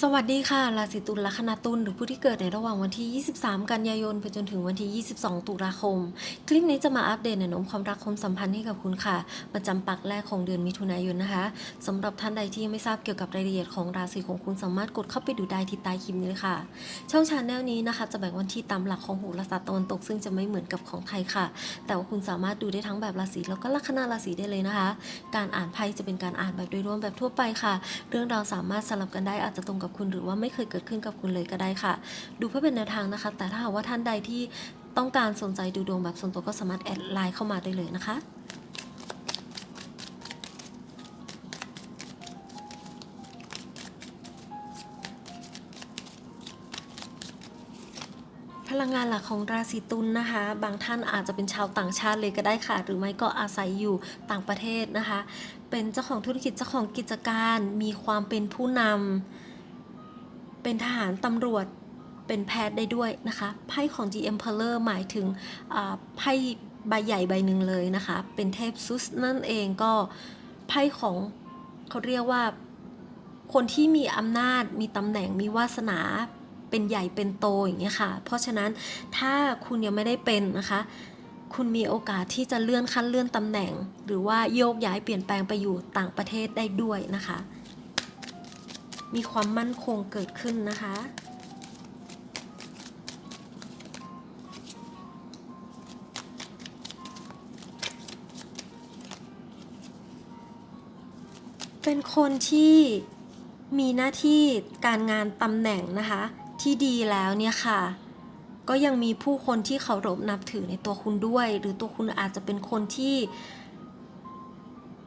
สวัสดีค่ะ ราศีตุลลัคนาตุลหรือผู้ที่เกิดในระหว่างวันที่ 23 กันยายนไปจนถึงวันที่ 22 ตุลาคม คลิปนี้จะมาอัปเดตแนวโน้มความรักความสัมพันธ์ให้กับคุณค่ะ ประจำปักแรกของเดือนมิถุนายนนะคะสำหรับท่านใดที่ยังไม่ทราบเกี่ยวกับรายละเอียดของราศีของคุณสามารถกดเข้าไปดูได้ที่ใต้คลิปนี้เลยค่ะ ช่องชาแนลนี้นะคะ จะแบ่งวันที่ตามหลักของโหราศาสตร์ตะวันตกซึ่งจะไม่เหมือนกับของไทยค่ะ แต่ว่าคุณสามารถดูได้ทั้งแบบราศีแล้วก็ลัคนาราศีได้เลยนะคะ การอ่านไพ่จะเป็นการอ่านแบบโดยรวมแบบทั่วไปค่ะ เรื่องราวสามารถสลับกันได้อาจจะตรงกับคุณหรือว่าไม่เคยเกิดขึ้นกับคุณเลยก็ได้ค่ะ ดูเพื่อเป็นแนวทางนะคะ แต่ถ้าหากว่าท่านใดที่ต้องการสนใจดูดวงแบบส่วนตัวก็สามารถแอดไลน์เข้ามาได้เลยนะคะพลังงานหลักของราศีตุลนะคะ บางท่านอาจจะเป็นชาวต่างชาติเลยก็ได้ค่ะ หรือไม่ก็อาศัยอยู่ต่างประเทศนะคะ เป็นเจ้าของธุรกิจเจ้าของกิจการ มีความเป็นผู้นำ เป็นทหารตำรวจเป็นแพทย์ได้ด้วยนะคะไพ่ของ The Emperor หมายถึงไพ่ใบใหญ่ใบหนึ่งเลยนะคะ เป็นเทพซุสนั่นเองก็ไพ่ของเขาเรียกว่า คนที่มีอำนาจมีตำแหน่งมีวาสนาเป็นใหญ่เป็นโตอย่างเงี้ยค่ะ เพราะฉะนั้นถ้าคุณยังไม่ได้เป็นนะคะ คุณมีโอกาสที่จะเลื่อนขั้นเลื่อนตำแหน่ง หรือว่าโยกย้ายเปลี่ยนแปลงไปอยู่ต่างประเทศได้ด้วยนะคะ มีความมั่นคงเกิดขึ้นนะคะ เป็นคนที่มีหน้าที่การงานตำแหน่งนะคะ ที่ดีแล้วเนี่ยค่ะ ก็ยังมีผู้คนที่เคารพนับถือในตัวคุณด้วย หรือตัวคุณอาจจะเป็นคนที่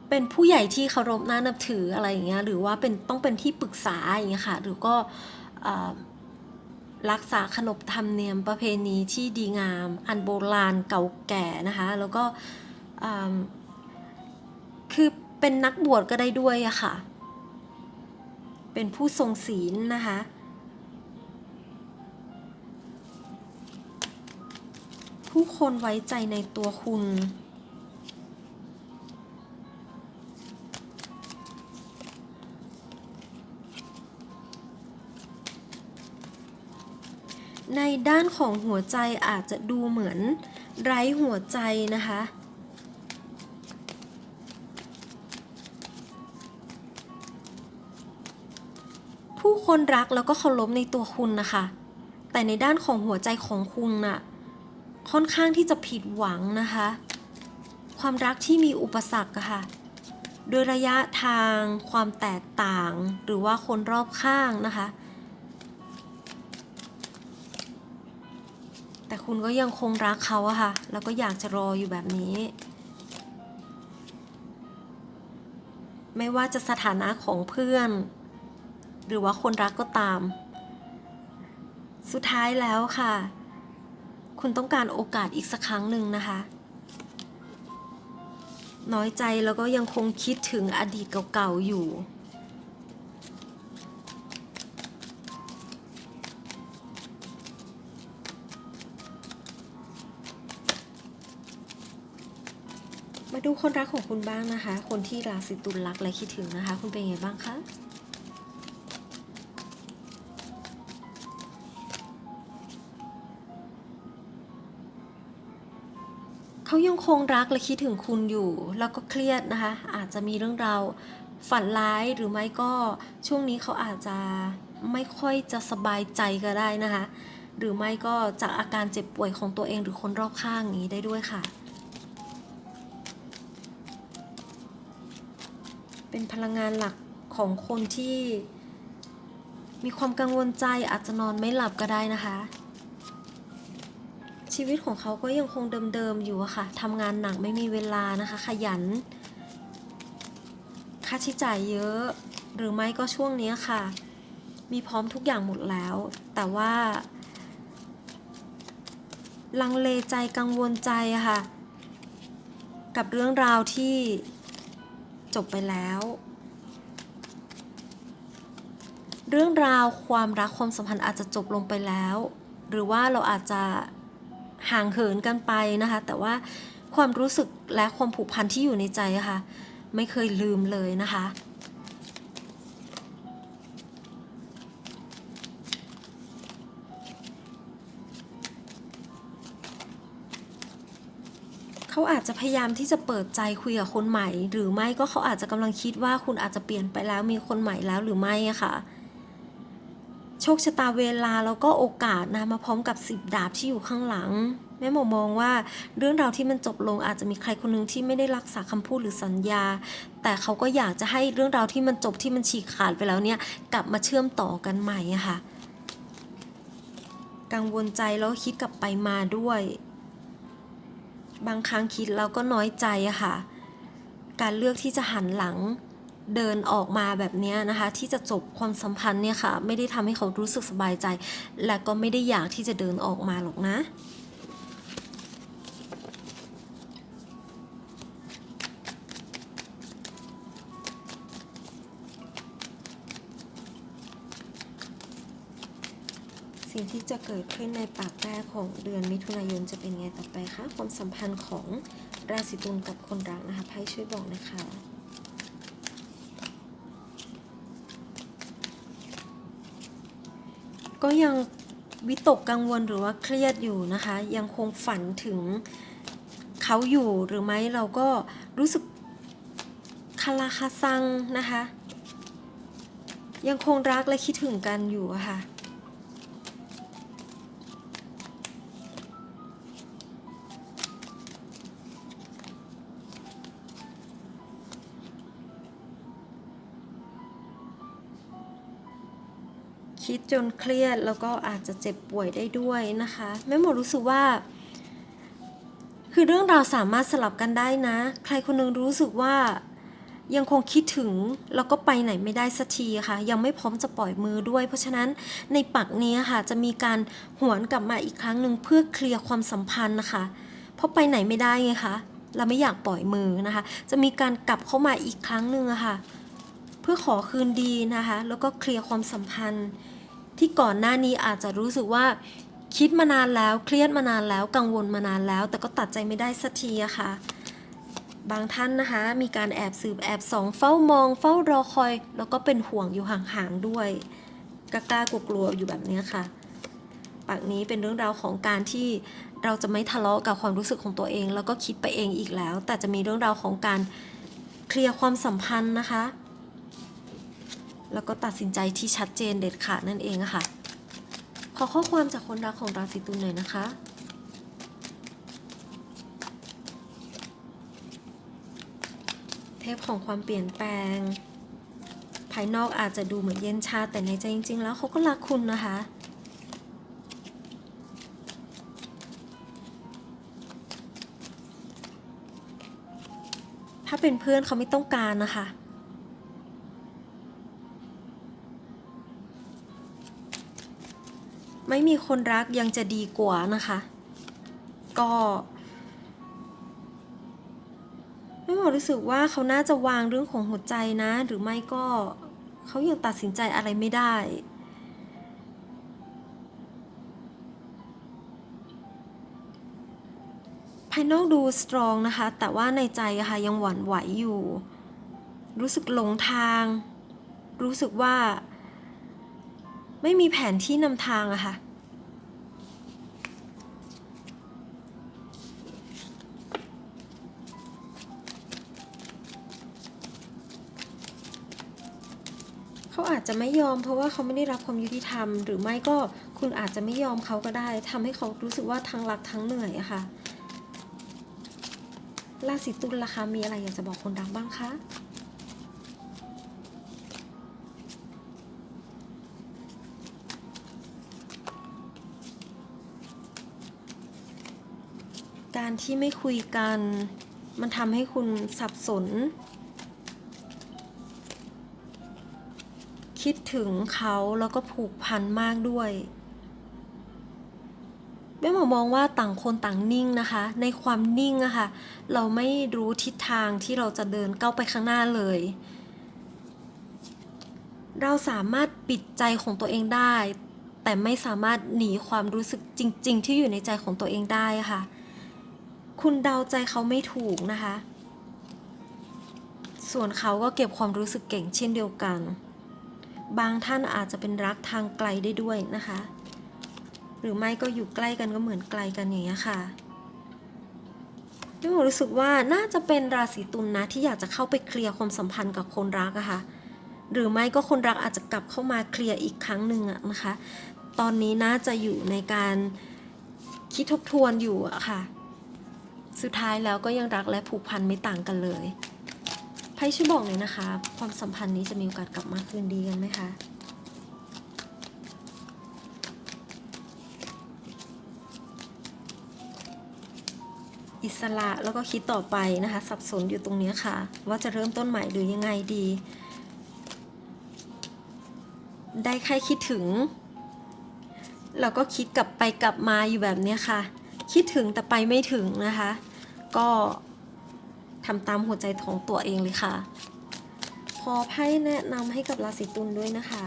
เป็นผู้ใหญ่ที่เคารพน่านับถืออะไรอย่างเงี้ยหรือว่าเป็นต้องเป็นที่ปรึกษาอย่างเงี้ยค่ะหรือก็รักษาขนบธรรมเนียมประเพณีที่ดีงาม อันโบราณเก่าแก่นะคะ แล้วก็คือเป็นนักบวชก็ได้ด้วยอะค่ะ เป็นผู้ทรงศีลนะคะผู้คนไว้ใจในตัวคุณ ด้านของหัวใจอาจจะดูเหมือนไร้หัวใจนะคะ ผู้คนรักแล้วก็เคารพในตัวคุณนะคะ แต่ในด้านของหัวใจของคุณน่ะ ค่อนข้างที่จะผิดหวังนะคะ ความรักที่มีอุปสรรคอะค่ะ โดยระยะทาง ความแตกต่าง หรือว่าคนรอบข้างนะคะ แต่คุณก็ยังคงรักเขาอะค่ะ แล้วก็อยากจะรออยู่แบบนี้ ไม่ว่าจะสถานะของเพื่อน หรือว่าคนรักก็ตาม สุดท้ายแล้วค่ะ คุณต้องการโอกาสอีกสักครั้งหนึ่งนะคะ น้อยใจแล้วก็ยังคงคิดถึงอดีตเก่าๆอยู่ มาดูคนรักของคุณบ้างนะคะ คนที่ราศีตุลรักและคิดถึงนะคะ คุณเป็นไงบ้างคะเขายังคงรักและคิดถึงคุณอยู่ แล้วก็เครียดนะคะ อาจจะมีเรื่องราวฝันร้ายหรือไม่ก็ช่วงนี้เขาอาจจะไม่ค่อยจะสบายใจก็ได้นะคะ หรือไม่ก็จากอาการเจ็บป่วยของตัวเองหรือคนรอบข้างอย่างนี้ได้ด้วยค่ะ เป็นพลังงานหลักของคนที่ มีความกังวลใจอาจจะนอนไม่หลับก็ได้นะคะ ชีวิตของเขาก็ยังคงเดิมๆอยู่อะค่ะทำงานหนักไม่มีเวลานะคะ ขยัน ค่าใช้จ่ายเยอะ หรือไม่ก็ช่วงนี้ค่ะ มีพร้อมทุกอย่างหมดแล้ว แต่ว่าลังเลใจกังวลใจอะค่ะ กับเรื่องราวที่ บไปแล้ว เรื่องราวความรักความสัมพันธ์อาจจะจบลงไปแล้ว หรือว่าเราอาจจะห่างเหินกันไปนะคะ แต่ว่าความรู้สึกและความผูกพันที่อยู่ในใจะค่ะ ไม่เคยลืมเลยนะคะ เขาอาจจะพยายามที่จะเปิดใจคุยกับคนใหม่ หรือไม่ก็เขาอาจจะกำลังคิดว่าคุณอาจจะเปลี่ยนไปแล้วมีคนใหม่แล้วหรือไม่อะค่ะ โชคชะตาเวลาแล้วก็โอกาสนะมาพร้อมกับสิบดาบที่อยู่ข้างหลังแม่หมอมองว่าเรื่องราวที่มันจบลงอาจจะมีใครคนหนึ่งที่ไม่ได้รักษาคำพูดหรือสัญญา แต่เขาก็อยากจะให้เรื่องราวที่มันจบที่มันฉีกขาดไปแล้วเนี่ยกลับมาเชื่อมต่อกันใหม่อะค่ะ กังวลใจแล้วคิดกลับไปมาด้วย บางครั้งคิดแล้วก็น้อยใจอะค่ะ การเลือกที่จะหันหลังเดินออกมาแบบนี้นะคะ ที่จะจบความสัมพันธ์เนี่ยค่ะ ไม่ได้ทำให้เขารู้สึกสบายใจ และก็ไม่ได้อยากที่จะเดินออกมาหรอกนะ งที่จะเกิดขึ้นในปากแรกของเดือนมิถุนายนจะเป็นไงต่อไปคะความสัมพันธ์ของราศีตุลกับคนรักนะคะไพ่ช่วยบอกนะคะก็ยังวิตกกังวลหรือว่าเครียดอยู่นะคะ ยังคงฝันถึงเขาอยู่หรือไม่เราก็รู้สึกคาราคาซังนะคะ ยังคงรักและคิดถึงกันอยู่ะค่ะ คิดจนเครียด แล้วก็อาจจะเจ็บป่วยได้ด้วยนะคะแม่หมอรู้สึกว่า คือเรื่องราวสามารถสลับกันได้นะ ใครคนหนึงรู้สึกว่ายังคงคิดถึงแล้วก็ไปไหนไม่ได้สักทีค่ะ ยังไม่พร้อมจะปล่อยมือด้วย เพราะฉะนั้นในปักนี้ค่ะ จะมีการหวนกลับมาอีกครั้งหนึ่งเพื่อเคลียร์ความสัมพันธ์นะคะ เพราะไปไหนไม่ได้ไงคะเราไม่อยากปล่อยมือนะคะ จะมีการกลับเข้ามาอีกครั้งหนึ่งะค่ะ เพื่อขอคืนดีนะคะ แล้วก็เคลียร์ความสัมพันธ์ ที่ก่อนหน้านี้อาจจะรู้สึกว่าคิดมานานแล้วเครียดมานานแล้วกังวลมานานแล้ว แต่ก็ตัดใจไม่ได้สักทีอะค่ะ บางท่านนะคะมีการแอบสืบแอบส่องเฝ้ามอง เฝ้ารอคอย แล้วก็เป็นห่วงอยู่ห่างๆด้วยกล้ากลัวๆอยู่แบบเนี้ยค่ะปากนี้เป็นเรื่องราวของการที่เราจะไม่ทะเลาะกับความรู้สึกของตัวเอง แล้วก็คิดไปเองอีกแล้ว แต่จะมีเรื่องราวของการเคลียร์ความสัมพันธ์นะคะ แล้วก็ตัดสินใจที่ชัดเจนเด็ดขาดนั่นเองค่ะ ขอข้อความจากคนรักของราศีตุลหน่อยนะคะเทพของความเปลี่ยนแปลง ภายนอกอาจจะดูเหมือนเย็นชาแต่ในใจจริง ๆ แล้วเขาก็รักคุณนะคะถ้าเป็นเพื่อนเขาไม่ต้องการนะคะ ไม่มีคนรักยังจะดีกว่านะคะ ก็ไม่หมอรู้สึกว่าเขาน่าจะวางเรื่องของหัวใจนะ หรือไม่ก็เขายังตัดสินใจอะไรไม่ได้ภายนอกดูสตรองนะคะ แต่ว่าในใจค่ะยังหวั่นไหวอยู่ รู้สึกหลงทาง รู้สึกว่า ไม่มีแผนที่นำทางอะค่ะ จจะไม่ยอมเพราะว่าเขาไม่ได้รับความยุติธรรม หรือไม่ก็คุณอาจจะไม่ยอมเขาก็ได้ทำให้เขารู้สึกว่าทั้งรักทั้งเหนื่อยอะค่ะราศีตุลล่ะคะมีอะไรอยากจะบอกคนรักบ้างคะการที่ไม่คุยกัน มันทำให้คุณสับสน คิดถึงเขาแล้วก็ผูกพันมากด้วยแม่หมอมองว่าต่างคนต่างนิ่งนะคะ ในความนิ่งอะค่ะเราไม่รู้ทิศทางที่เราจะเดินก้าวไปข้างหน้าเลย เราสามารถปิดใจของตัวเองได้ แต่ไม่สามารถหนีความรู้สึกจริง ๆ ที่อยู่ในใจของตัวเองได้ค่ะ คุณเดาใจเขาไม่ถูกนะคะ ส่วนเขาก็เก็บความรู้สึกเก่งเช่นเดียวกัน บางท่านอาจจะเป็นรักทางไกลได้ด้วยนะคะ หรือไม่ก็อยู่ใกล้กันก็เหมือนไกลกันอย่างเงี้ยค่ะพี่หมูรู้สึกว่าน่าจะเป็นราศีตุลนะที่อยากจะเข้าไปเคลียร์ความสัมพันธ์กับคนรักอะค่ะ หรือไม่ก็คนรักอาจจะกลับเข้ามาเคลียร์อีกครั้งหนึ่งอะนะคะ ตอนนี้น่าจะอยู่ในการคิดทบทวนอยู่อะค่ะ สุดท้ายแล้วก็ยังรักและผูกพันไม่ต่างกันเลย ไพ่ช่วยบอกหน่อยนะคะ ความสัมพันธ์นี้จะมีโอกาสกลับมาคืนดีกันไหมคะอิสระแล้วก็คิดต่อไปนะคะ สับสนอยู่ตรงนี้ค่ะ ว่าจะเริ่มต้นใหม่หรือยังไงดี ได้แค่คิดถึง แล้วก็คิดกลับไปกลับมาอยู่แบบนี้ค่ะ คิดถึงแต่ไปไม่ถึงนะคะ ก็ ทำตามหัวใจของตัวเองเลยค่ะ ขอไพ่แนะนำให้กับราศีตุลด้วยนะคะ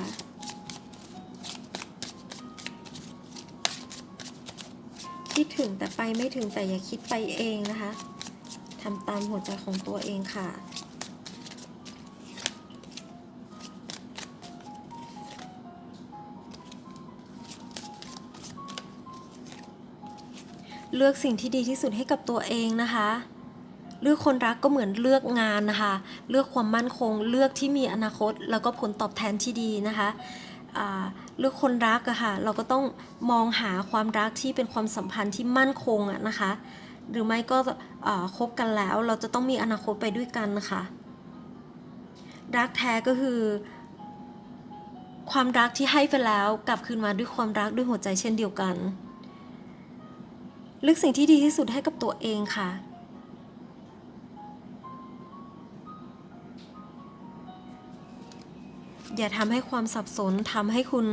คิดถึงแต่ไปไม่ถึงแต่อย่าคิดไปเองนะคะทำตามหัวใจของตัวเองค่ะ เลือกสิ่งที่ดีที่สุดให้กับตัวเองนะคะ เลือกคนรักก็เหมือนเลือกงานนะคะ เลือกความมั่นคง เลือกที่มีอนาคต แล้วก็ผลตอบแทนที่ดีนะคะเลือกคนรักอะค่ะเราก็ต้องมองหาความรักที่เป็นความสัมพันธ์ที่มั่นคงอะนะคะ หรือไม่ก็คบกันแล้วเราจะต้องมีอนาคตไปด้วยกันนะคะรักแท้ก็คือ ความรักที่ให้ไปแล้วกลับคืนมาด้วยความรักด้วยหัวใจเช่นเดียวกันเลือกสิ่งที่ดีที่สุดให้กับตัวเองค่ะ อย่าทำให้ความสับสนทำให้คุณ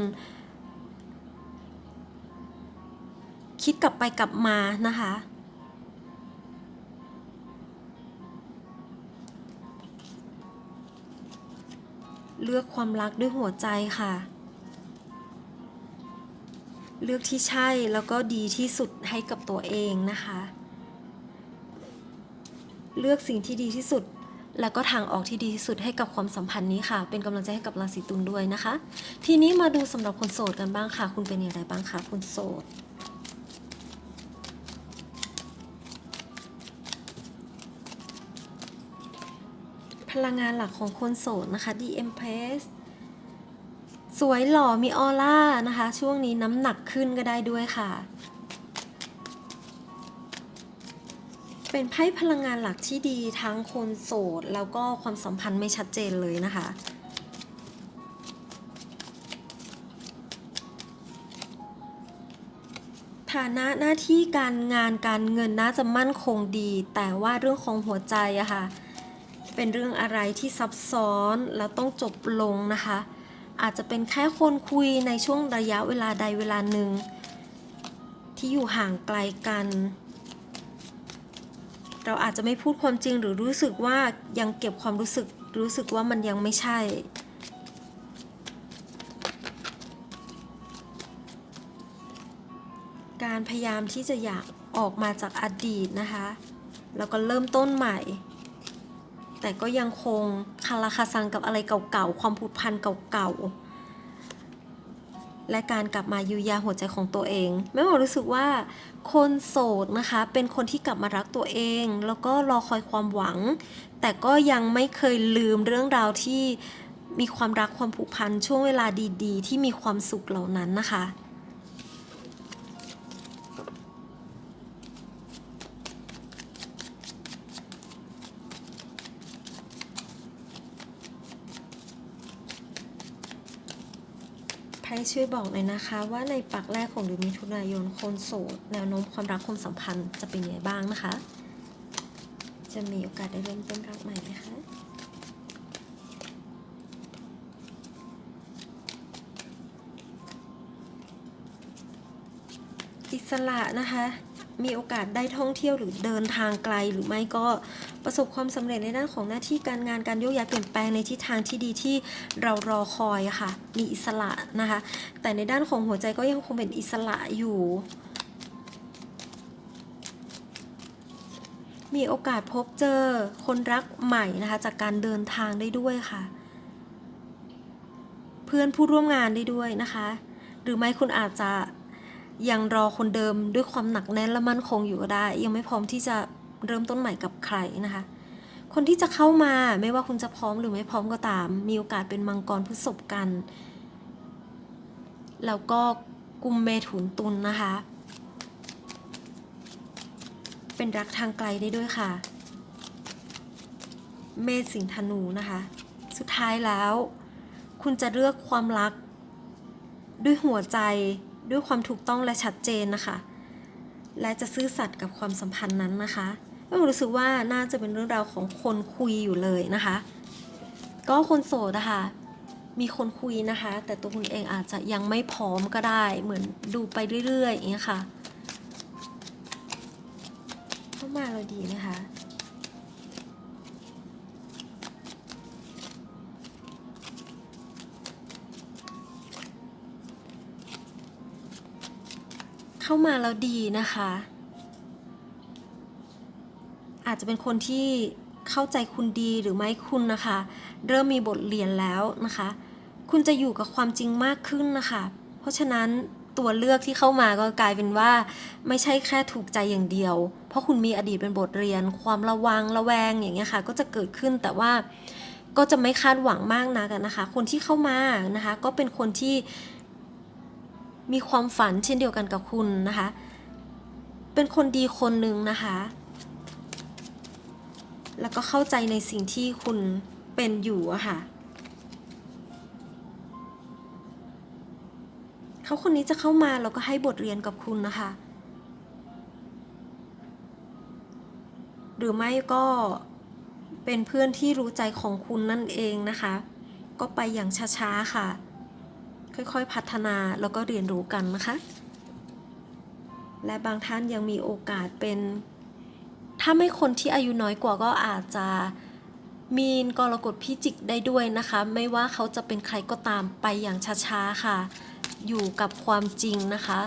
คิดกลับไปกลับมานะคะ เลือกความรักด้วยหัวใจค่ะ เลือกที่ใช่แล้วก็ดีที่สุดให้กับตัวเองนะคะ เลือกสิ่งที่ดีที่สุด แล้วก็ทางออกที่ดีที่สุดให้กับความสัมพันธ์นี้ค่ะ เป็นกำลังใจให้กับราศีตุลด้วยนะคะ ทีนี้มาดูสำหรับคนโสดกันบ้างค่ะ คุณเป็นอย่างไรบ้างคะคุณโสดพลังงานหลักของคนโสดนะคะ The Empress สวยหล่อมีออร่านะคะ ช่วงนี้น้ำหนักขึ้นก็ได้ด้วยค่ะ เป็นไพ่พลังงานหลักที่ดีทั้งคนโสด แล้วก็ความสัมพันธ์ไม่ชัดเจนเลยนะคะฐานะหน้าที่การงานการเงินน่าจะมั่นคงดี แต่ว่าเรื่องของหัวใจอะค่ะ เป็นเรื่องอะไรที่ซับซ้อนแล้วต้องจบลงนะคะ อาจจะเป็นแค่คนคุยในช่วงระยะเวลาใดเวลาหนึ่งที่อยู่ห่างไกลกัน เราอาจจะไม่พูดความจริงหรือรู้สึกว่ายังเก็บความรู้สึกรู้สึกว่ามันยังไม่ใช่ การพยายามที่จะอยากออกมาจากอดีตนะคะ แล้วก็เริ่มต้นใหม่ แต่ก็ยังคงคาราคาซังกับอะไรเก่าๆ ความผูกพันเก่าๆ และการกลับมายูยาหัวใจของตัวเองแม่หมอรู้สึกว่า คนโสดนะคะ เป็นคนที่กลับมารักตัวเอง แล้วก็รอคอยความหวัง แต่ก็ยังไม่เคยลืมเรื่องราวที่มีความรักความผูกพันช่วงเวลาดี ๆ ที่มีความสุขเหล่านั้นนะคะ ช่วยบอกหน่อยนะคะว่าในปักแรกของเดือนมิถุนายนคนโสดแนวโน้มความรักความสัมพันธ์จะเป็นยังไงบ้างนะคะ จะมีโอกาสได้เริ่มต้นรักใหม่ไหมคะอิสระนะคะ มีโอกาสได้ท่องเที่ยวหรือเดินทางไกลหรือไม่ก็ ประสบความสำเร็จในด้านของหน้าที่การงานการโยกย้ายเปลี่ยนแปลงในทิศทางที่ดีที่เรารอคอยค่ะ มีอิสระนะคะ แต่ในด้านของหัวใจก็ยังคงเป็นอิสระอยู่ มีโอกาสพบเจอคนรักใหม่นะคะ จากการเดินทางได้ด้วยค่ะ เพื่อนผู้ร่วมงานได้ด้วยนะคะ หรือไม่คุณอาจจะยังรอคนเดิมด้วยความหนักแน่นและมั่นคงอยู่ก็ได้ ยังไม่พร้อมที่จะ เริ่มต้นใหม่กับใครนะคะ คนที่จะเข้ามาไม่ว่าคุณจะพร้อมหรือไม่พร้อมก็ตาม มีโอกาสเป็นมังกรพฤษภกันแล้วก็กุมเมถุนตุลนะคะ เป็นรักทางไกลได้ด้วยค่ะ เมษสิงธนูนะคะ สุดท้ายแล้ว คุณจะเลือกความรัก ด้วยหัวใจด้วยความถูกต้องและชัดเจนนะคะ และจะซื่อสัตย์กับความสัมพันธ์นั้นนะคะ ก็รู้สึกว่าน่าจะเป็นเรื่องราวของคนคุยอยู่เลยนะคะ ก็คนโสดนะคะมีคนคุยนะคะ แต่ตัวคุณเองอาจจะยังไม่พร้อมก็ได้ เหมือนดูไปเรื่อยๆอย่างเงี้ยค่ะเข้ามาเราดีนะคะเข้ามาแล้วดีนะคะ อาจจะเป็นคนที่เข้าใจคุณดีหรือไม่คุณนะคะ เริ่มมีบทเรียนแล้วนะคะ คุณจะอยู่กับความจริงมากขึ้นนะคะ เพราะฉะนั้นตัวเลือกที่เข้ามาก็กลายเป็นว่า ไม่ใช่แค่ถูกใจอย่างเดียว เพราะคุณมีอดีตเป็นบทเรียน ความระวังระแวงอย่างเงี้ยค่ะ ก็จะเกิดขึ้นแต่ว่าก็จะไม่คาดหวังมากนักนะคะ คนที่เข้ามานะคะ ก็เป็นคนที่มีความฝันเช่นเดียวกันกับคุณนะคะ เป็นคนดีคนหนึ่งนะคะ แล้วก็เข้าใจในสิ่งที่คุณเป็นอยู่อะค่ะเขาคนนี้จะเข้ามาแล้วก็ให้บทเรียนกับคุณนะคะ หรือไม่ก็เป็นเพื่อนที่รู้ใจของคุณนั่นเองนะคะ ก็ไปอย่างช้าๆค่ะ ค่อยๆพัฒนาแล้วก็เรียนรู้กันนะคะ และบางท่านยังมีโอกาสเป็น ถ้าไม่คนที่อายุน้อยกว่าก็อาจจะมีนกรกฎพิจิกได้ด้วยนะคะ ไม่ว่าเขาจะเป็นใครก็ตามไปอย่างช้าๆค่ะ อยู่กับความจริงนะคะ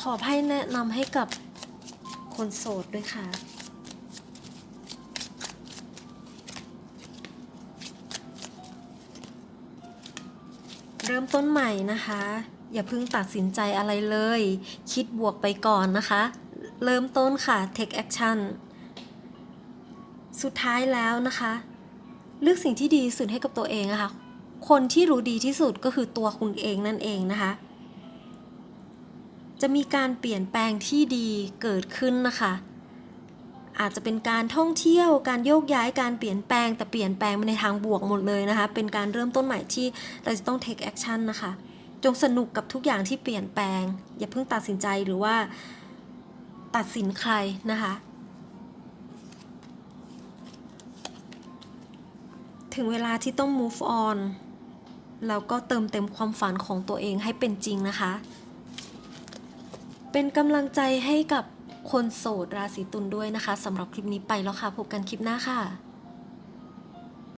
ขอให้แนะนำให้กับคนโสดด้วยค่ะเริ่มต้นใหม่นะคะ อย่าเพิ่งตัดสินใจอะไรเลย คิดบวกไปก่อนนะคะ เริ่มต้นค่ะ take action สุดท้ายแล้วนะคะ เลือกสิ่งที่ดีสุดให้กับตัวเองอะคะ่ะคนที่รู้ดีที่สุดก็คือตัวคุณเองนั่นเองนะคะ จะมีการเปลี่ยนแปลงที่ดีเกิดขึ้นนะคะ อาจจะเป็นการท่องเที่ยว การโยกย้าย การเปลี่ยนแปลง แต่เปลี่ยนแปลงไปในทางบวกหมดเลยนะคะ เป็นการเริ่มต้นใหม่ที่เราจะต้อง take action นะคะ จงสนุกกับทุกอย่างที่เปลี่ยนแปลง อย่าเพิ่งตัดสินใจหรือว่าตัดสินใครนะคะ ถึงเวลาที่ต้อง move on แล้วก็เติมเต็มความฝันของตัวเองให้เป็นจริงนะคะ เป็นกำลังใจให้กับคนโสดราศีตุลด้วยนะคะสำหรับคลิปนี้ไปแล้วค่ะ พบกันคลิปหน้าค่ะ